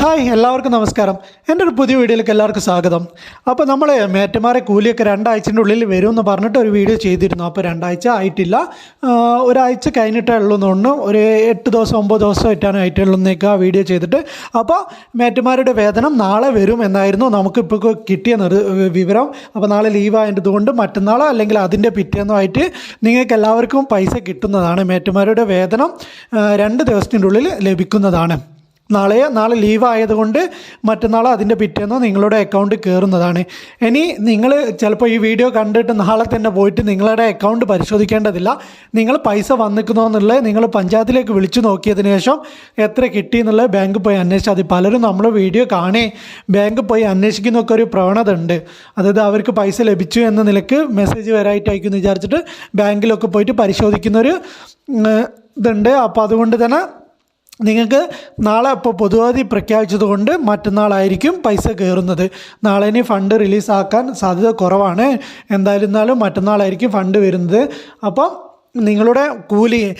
Hi എല്ലാവർക്കും നമസ്കാരം. എന്റെ ഒരു പുതിയ വീഡിയോയിലേക്ക് എല്ലാവർക്കും സ്വാഗതം. അപ്പോൾ നമ്മൾ മേറ്റമാരെ കൂലിയൊക്കെ രണ്ടാഴ്ചന്റെ ഉള്ളിൽ വരുമെന്ന് പറഞ്ഞിട്ട് ഒരു വീഡിയോ ചെയ്തിരുന്നു. അപ്പോൾ രണ്ടാഴ്ച ആയിട്ടില്ല. ഒരാഴ്ച കഴിഞ്ഞിട്ടേ ഉള്ളൂ എന്ന് തോന്നുന്നു. ഒരു എട്ട് ദിവസം ഒമ്പത് ദിവസം ആയിട്ടാണ് ആയിട്ടുള്ളൂന്നേക്ക് ആ വീഡിയോ ചെയ്തിട്ട്. അപ്പോൾ മേറ്റമാരുടെ വേതനം നാളെ വരും എന്നായിരുന്നു നമുക്കിപ്പോൾ കിട്ടിയ വിവരം. അപ്പോൾ നാളെ ലീവ് ആയതുകൊണ്ട് മറ്റന്നാളോ അല്ലെങ്കിൽ അതിന്റെ പിറ്റേന്നോ ആയിട്ട് നിങ്ങൾക്ക് എല്ലാവർക്കും പൈസ കിട്ടുന്നതാണ്. മേറ്റന്മാരുടെ വേതനം രണ്ട് ദിവസത്തിന്റെ ഉള്ളിൽ ലഭിക്കുന്നതാണ്. നാളെ നാളെ ലീവ് ആയതുകൊണ്ട് മറ്റന്നാൾ അതിന്റെ പിറ്റേന്നോ നിങ്ങളുടെ അക്കൗണ്ട് കയറുന്നതാണ്. ഇനി നിങ്ങൾ ചിലപ്പോൾ ഈ വീഡിയോ കണ്ടിട്ട് നാളെ തന്നെ പോയിട്ട് നിങ്ങളുടെ അക്കൗണ്ട് പരിശോധിക്കേണ്ടതില്ല. നിങ്ങൾ പൈസ വന്നിക്കുന്നോ എന്നുള്ളത് നിങ്ങൾ പഞ്ചായത്തിലേക്ക് വിളിച്ചു നോക്കിയതിന് ശേഷം എത്ര കിട്ടി എന്നുള്ളത് ബാങ്കിൽ പോയി അന്വേഷിച്ചാൽ മതി. പലരും നമ്മൾ വീഡിയോ കാണേ ബാങ്ക് പോയി അന്വേഷിക്കുന്നൊക്കെ ഒരു പ്രവണത ഉണ്ട്. അതായത് അവർക്ക് പൈസ ലഭിച്ചു എന്ന നിലയ്ക്ക് മെസ്സേജ് എന്ന് വിചാരിച്ചിട്ട് ബാങ്കിലൊക്കെ പോയിട്ട് പരിശോധിക്കുന്നൊരു ഇതുണ്ട്. അപ്പോൾ അതുകൊണ്ട് തന്നെ നിങ്ങൾക്ക് നാളെ ഇപ്പോൾ പൊതുവാതി പ്രഖ്യാപിച്ചതുകൊണ്ട് മറ്റന്നാളായിരിക്കും പൈസ കയറുന്നത്. നാളെ ഇനി ഫണ്ട് റിലീസാക്കാൻ സാധ്യത കുറവാണ്. എന്തായിരുന്നാലും മറ്റന്നാളായിരിക്കും ഫണ്ട് വരുന്നത്. അപ്പം നിങ്ങളുടെ കൂലി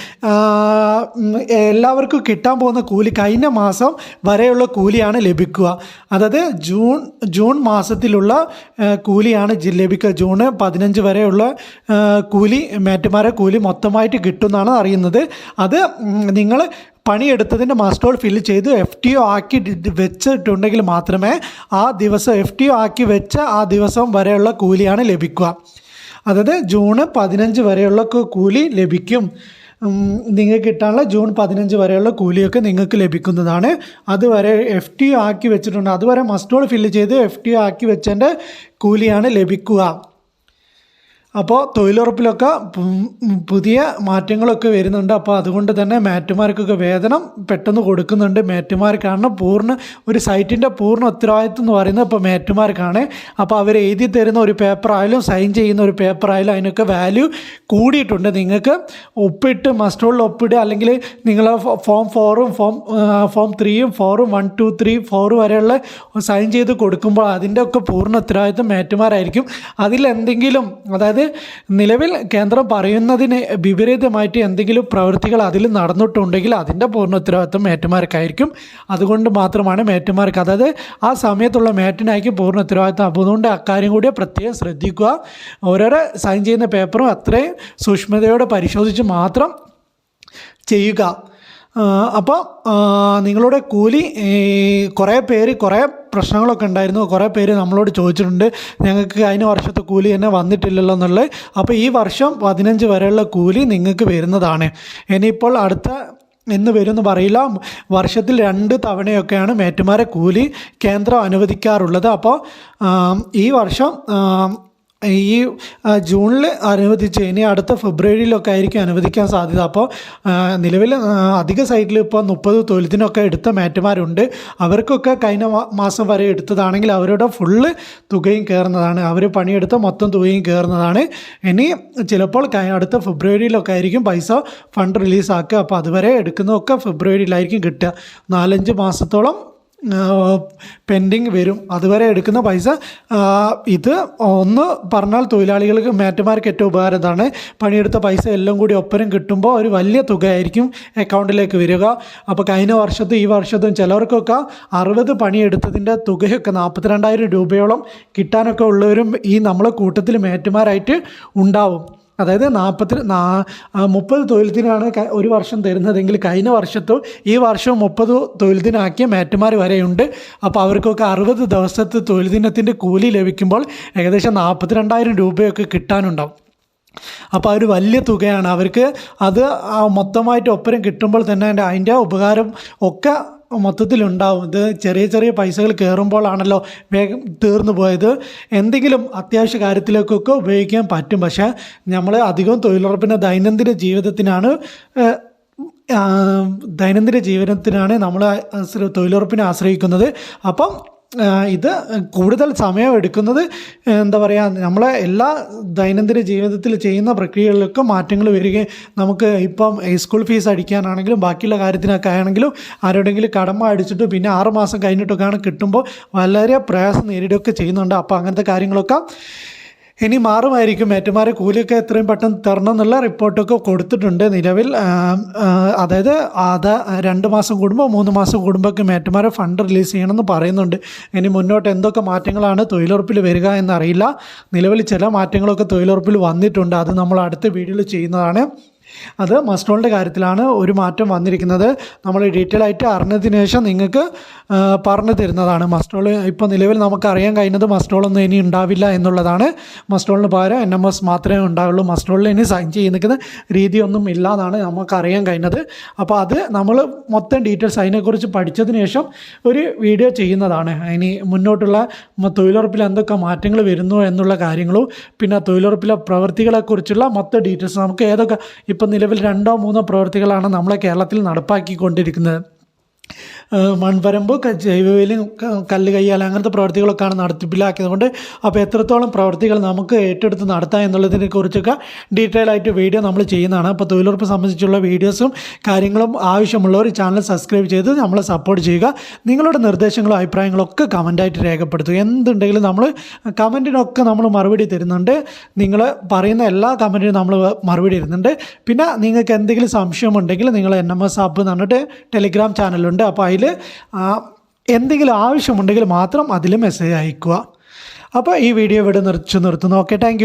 എല്ലാവർക്കും കിട്ടാൻ പോകുന്ന കൂലി കഴിഞ്ഞ മാസം വരെയുള്ള കൂലിയാണ് ലഭിക്കുക. അതായത് ജൂൺ ജൂൺ മാസത്തിലുള്ള കൂലിയാണ് ലഭിക്കുക. ജൂൺ പതിനഞ്ച് വരെയുള്ള കൂലി മേറ്റുമാരെ കൂലി മൊത്തമായിട്ട് കിട്ടുമെന്നാണ് അറിയുന്നത്. അത് നിങ്ങൾ പണിയെടുത്തതിന്റെ മാസ്റ്റോൾ ഫില്ല് ചെയ്ത് എഫ് ടി ഒ ആക്കി വെച്ചിട്ടുണ്ടെങ്കിൽ മാത്രമേ ആ ദിവസം എഫ് ടി ഒ ആക്കി വെച്ച ആ ദിവസം വരെയുള്ള കൂലിയാണ് ലഭിക്കുക. അതായത് ജൂണ് പതിനഞ്ച് വരെയുള്ള കൂലി ലഭിക്കും. നിങ്ങൾക്ക് കിട്ടാനുള്ള ജൂൺ പതിനഞ്ച് വരെയുള്ള കൂലിയൊക്കെ നിങ്ങൾക്ക് ലഭിക്കുന്നതാണ്. അതുവരെ എഫ് ടി ഒ ആക്കി വെച്ചിട്ടുണ്ട്. അതുവരെ മസ്റ്റോൾ ഫില്ല് ചെയ്ത് എഫ് ടി ഒ ആക്കി വെച്ചതിന്റെ കൂലിയാണ് ലഭിക്കുക. അപ്പോൾ തൊഴിലുറപ്പിലൊക്കെ പുതിയ മാറ്റങ്ങളൊക്കെ വരുന്നുണ്ട്. അപ്പോൾ അതുകൊണ്ട് തന്നെ മാറ്റുമാർക്കൊക്കെ വേതനം പെട്ടെന്ന് കൊടുക്കുന്നുണ്ട്. മാറ്റുമാർക്കാണ് പൂർണ ഒരു സൈറ്റിന്റെ പൂർണ ഉത്തരവാദിത്വം എന്ന് പറയുന്നത് ഇപ്പോൾ മാറ്റുമാർക്കാണ്. അപ്പോൾ അവർ എഴുതി തരുന്ന ഒരു പേപ്പറായാലും സൈൻ ചെയ്യുന്ന ഒരു പേപ്പറായാലും അതിനൊക്കെ വാല്യൂ കൂടിയിട്ടുണ്ട്. നിങ്ങൾക്ക് ഒപ്പിട്ട് മസ്റ്റോളിൽ ഒപ്പിടുക അല്ലെങ്കിൽ നിങ്ങൾ ഫോം ഫോറും ഫോം ഫോം ത്രീയും ഫോറും വൺ ടു ത്രീ ഫോർ വരെയുള്ള സൈൻ ചെയ്ത് കൊടുക്കുമ്പോൾ അതിന്റെ ഒക്കെ പൂർണ ഉത്തരവാദിത്വം മാറ്റുമാരായിരിക്കും. അതിലെന്തെങ്കിലും അതായത് നിലവിൽ കേന്ദ്രം പറയുന്നതിന് വിപരീതമായിട്ട് എന്തെങ്കിലും പ്രവൃത്തികൾ അതിൽ നടന്നിട്ടുണ്ടെങ്കിൽ അതിന്റെ പൂർണ ഉത്തരവാദിത്വം മേറ്റുമാർക്കായിരിക്കും. അതുകൊണ്ട് മാത്രമാണ് മേറ്റുമാർക്ക് അതായത് ആ സമയത്തുള്ള മേറ്റിനായിരിക്കും പൂർണ ഉത്തരവാദിത്വം അപ്പോൾ അതുകൊണ്ട് അക്കാര്യം കൂടി പ്രത്യേകം ശ്രദ്ധിക്കുക. ഓരോരോ സൈൻ ചെയ്യുന്ന പേപ്പറും അത്രയും സൂക്ഷ്മതയോടെ പരിശോധിച്ച് മാത്രം ചെയ്യുക. അപ്പോൾ നിങ്ങളുടെ കൂലി കുറേ പേര് കുറേ പ്രശ്നങ്ങളൊക്കെ ഉണ്ടായിരുന്നു. കുറേ പേര് നമ്മളോട് ചോദിച്ചിട്ടുണ്ട് ഞങ്ങൾക്ക് കഴിഞ്ഞ വർഷത്തെ കൂലി തന്നെ വന്നിട്ടില്ലല്ലോ എന്നുള്ളത്. അപ്പോൾ ഈ വർഷം പതിനഞ്ച് വരെയുള്ള കൂലി നിങ്ങൾക്ക് വരുന്നതാണ്. ഇനിയിപ്പോൾ അടുത്ത എന്ന് വരുമെന്ന് പറയില്ല. വർഷത്തിൽ രണ്ട് തവണയൊക്കെയാണ് മേറ്റുമാരെ കൂലി കേന്ദ്രം അനുവദിക്കാറുള്ളത്. അപ്പോൾ ഈ വർഷം ഈ ജൂണിൽ അനുവദിച്ച് ഇനി അടുത്ത ഫെബ്രുവരിയിലൊക്കെ ആയിരിക്കും അനുവദിക്കാൻ സാധ്യത. അപ്പോൾ നിലവിൽ അധിക സൈറ്റിൽ ഇപ്പോൾ മുപ്പത് തൊഴിലത്തിനൊക്കെ എടുത്ത മാറ്റുമാരുണ്ട്. അവർക്കൊക്കെ കഴിഞ്ഞ മാസം വരെ എടുത്തതാണെങ്കിൽ അവരുടെ ഫുള്ള് തുകയും കയറുന്നതാണ്. അവർ പണിയെടുത്ത മൊത്തം തുകയും കയറുന്നതാണ്. ഇനി ചിലപ്പോൾ അടുത്ത ഫെബ്രുവരിയിലൊക്കെ ആയിരിക്കും പൈസ ഫണ്ട് റിലീസാക്കുക. അപ്പോൾ അതുവരെ എടുക്കുന്നതൊക്കെ ഫെബ്രുവരിയിലായിരിക്കും കിട്ടുക. നാലഞ്ച് മാസത്തോളം പെൻഡിങ് വരും. അതുവരെ എടുക്കുന്ന പൈസ ഇത് ഒന്ന് പറഞ്ഞാൽ തൊഴിലാളികൾക്ക് മാറ്റുമാർക്ക് ഏറ്റവും ഉപകാരതാണ് പണിയെടുത്ത പൈസ എല്ലാം കൂടി ഒപ്പരം കിട്ടുമ്പോൾ ഒരു വലിയ തുകയായിരിക്കും അക്കൗണ്ടിലേക്ക് വരിക. അപ്പോൾ കഴിഞ്ഞ വർഷത്തും ഈ വർഷത്തും ചിലവർക്കൊക്കെ അറുപത് പണിയെടുത്തതിന്റെ തുകയൊക്കെ നാൽപ്പത്തിരണ്ടായിരം രൂപയോളം കിട്ടാനൊക്കെ ഉള്ളവരും ഈ നമ്മളെ കൂട്ടത്തിൽ മാറ്റുമാരായിട്ട് ഉണ്ടാവും. അതായത് നാൽപ്പത്തി നാ മുപ്പത് തൊഴിലത്തിനാണ് ദിനമാണ് ഒരു വർഷം തരുന്നതെങ്കിൽ കഴിഞ്ഞ വർഷത്തോ ഈ വർഷവും മുപ്പത് തൊഴിലത്തിനാക്കിയ മേറ്റുമാർ വരെയുണ്ട്. അപ്പോൾ അവർക്കൊക്കെ അറുപത് ദിവസത്തെ തൊഴിൽ ദിനത്തിന്റെ കൂലി ലഭിക്കുമ്പോൾ ഏകദേശം നാൽപ്പത്തിരണ്ടായിരം രൂപയൊക്കെ കിട്ടാനുണ്ടാവും. അപ്പോൾ ഒരു വലിയ തുകയാണ്. അവർക്ക് അത് മൊത്തമായിട്ട് ഒപ്പരം കിട്ടുമ്പോൾ തന്നെ അതിന്റെ ഉപകാരം ഒക്കെ മൊത്തത്തിലുണ്ടാവും. ഇത് ചെറിയ ചെറിയ പൈസകൾ കയറുമ്പോഴാണല്ലോ വേഗം തീർന്നു പോയത്. എന്തെങ്കിലും അത്യാവശ്യ കാര്യത്തിലേക്കൊക്കെ ഉപയോഗിക്കാൻ പറ്റും. പക്ഷേ നമ്മൾ അധികം തൊഴിലുറപ്പിന്റെ ദൈനംദിന ജീവിതത്തിനാണ് ദൈനംദിന ജീവിതത്തിനാണ് നമ്മൾ തൊഴിലുറപ്പിനെ ആശ്രയിക്കുന്നത്. അപ്പം ഇത് കൂടുതൽ സമയം എടുക്കുന്നത് എന്താ പറയുക നമ്മളെ എല്ലാ ദൈനംദിന ജീവിതത്തിൽ ചെയ്യുന്ന പ്രക്രിയകളിലൊക്കെ മാറ്റങ്ങൾ വരികയും നമുക്ക് ഇപ്പം സ്കൂൾ ഫീസ് അടിക്കാനാണെങ്കിലും ബാക്കിയുള്ള കാര്യത്തിനൊക്കെ ആണെങ്കിലും ആരോടെങ്കിലും കടമ അടിച്ചിട്ട് പിന്നെ ആറുമാസം കഴിഞ്ഞിട്ടൊക്കെയാണ് കിട്ടുമ്പോൾ വളരെ പ്രയാസം നേരിടുകയൊക്കെ ചെയ്യുന്നുണ്ട്. അപ്പോൾ അങ്ങനത്തെ കാര്യങ്ങളൊക്കെ ഇനി മാറുമായിരിക്കും. ഏറ്റുമാറി കൂലിയൊക്കെ എത്രയും പെട്ടെന്ന് തരണം എന്നുള്ള റിപ്പോർട്ടൊക്കെ കൊടുത്തിട്ടുണ്ട് നിലവിൽ. അതായത് അത് രണ്ട് മാസം കൂടുമ്പോൾ മൂന്ന് മാസം കൂടുമ്പോഴൊക്കെ മേറ്റുമാരെ ഫണ്ട് റിലീസ് ചെയ്യണമെന്ന് പറയുന്നുണ്ട്. ഇനി മുന്നോട്ട് എന്തൊക്കെ മാറ്റങ്ങളാണ് തൊഴിലുറപ്പിൽ വരിക എന്നറിയില്ല. നിലവിൽ ചില മാറ്റങ്ങളൊക്കെ തൊഴിലുറപ്പിൽ വന്നിട്ടുണ്ട്. അത് നമ്മൾ അടുത്ത വീഡിയോയിൽ ചെയ്യുന്നതാണ്. അത് മസ്റ്റോളിന്റെ കാര്യത്തിലാണ് ഒരു മാറ്റം വന്നിരിക്കുന്നത്. നമ്മൾ ഡീറ്റെയിൽ ആയിട്ട് അറിഞ്ഞതിന് ശേഷം നിങ്ങൾക്ക് പറഞ്ഞു തരുന്നതാണ്. മസ്റ്റോൾ ഇപ്പോൾ നിലവിൽ നമുക്ക് അറിയാൻ കഴിയുന്നത് മസ്റ്റോളൊന്നും ഇനി ഉണ്ടാവില്ല എന്നുള്ളതാണ്. മസ്റ്റോളിന് പകരം എൻ എം എസ് മാത്രമേ ഉണ്ടാവുള്ളൂ. മസ്റ്റോളിൽ ഇനി സൈൻ ചെയ്യുന്ന രീതിയൊന്നും ഇല്ല എന്നാണ് നമുക്ക് അറിയാൻ കഴിഞ്ഞത്. അപ്പോൾ അത് നമ്മൾ മൊത്തം ഡീറ്റെയിൽസ് അതിനെക്കുറിച്ച് പഠിച്ചതിന് ശേഷം ഒരു വീഡിയോ ചെയ്യുന്നതാണ്. ഇനി മുന്നോട്ടുള്ള തൊഴിലുറപ്പിൽ എന്തൊക്കെ മാറ്റങ്ങൾ വരുന്നു എന്നുള്ള കാര്യങ്ങളും പിന്നെ തൊഴിലുറപ്പിലെ പ്രവൃത്തികളെക്കുറിച്ചുള്ള മൊത്തം ഡീറ്റെയിൽസ് നമുക്ക് ഏതൊക്കെ ഇപ്പം നിലവിൽ രണ്ടോ മൂന്നോ പ്രവൃത്തികളാണ് നമ്മളെ കേരളത്തിൽ നടപ്പാക്കിക്കൊണ്ടിരിക്കുന്നത്. ക- ജൈവവേലി കല്ല് കയ്യാൽ അങ്ങനത്തെ പ്രവർത്തികളൊക്കെയാണ് നടത്തിപ്പിലാക്കിയത് കൊണ്ട് അപ്പോൾ എത്രത്തോളം പ്രവർത്തികൾ നമുക്ക് ഏറ്റെടുത്ത് നടത്താം എന്നുള്ളതിനെ കുറിച്ചൊക്കെ ഡീറ്റെയിൽ ആയിട്ട് വീഡിയോ നമ്മൾ ചെയ്യുന്നതാണ്. അപ്പോൾ തൊഴിലുറപ്പ് സംബന്ധിച്ചുള്ള വീഡിയോസും കാര്യങ്ങളും ആവശ്യമുള്ളവർ ചാനൽ സബ്സ്ക്രൈബ് ചെയ്ത് നമ്മളെ സപ്പോർട്ട് ചെയ്യുക. നിങ്ങളുടെ നിർദ്ദേശങ്ങളും അഭിപ്രായങ്ങളും ഒക്കെ കമന്റായിട്ട് രേഖപ്പെടുത്തുക. എന്തുണ്ടെങ്കിലും നമ്മൾ കമന്റിനൊക്കെ നമ്മൾ മറുപടി തരുന്നുണ്ട്. നിങ്ങൾ പറയുന്ന എല്ലാ കമന്റിനും നമ്മൾ മറുപടി തരുന്നുണ്ട്. പിന്നെ നിങ്ങൾക്ക് എന്തെങ്കിലും സംശയമുണ്ടെങ്കിൽ നിങ്ങൾ എൻ എം എസ് ആപ്പ് എന്ന് പറഞ്ഞിട്ട് ടെലിഗ്രാം ചാനലുണ്ട് അപ്പോൾ അതിൽ എന്തെങ്കിലും ആവശ്യമുണ്ടെങ്കിൽ മാത്രം അതിൽ മെസ്സേജ് അയക്കുക. അപ്പോൾ ഈ വീഡിയോ ഇവിടെ നിർച്ച് നിർത്തുന്നു ഓക്കെ താങ്ക്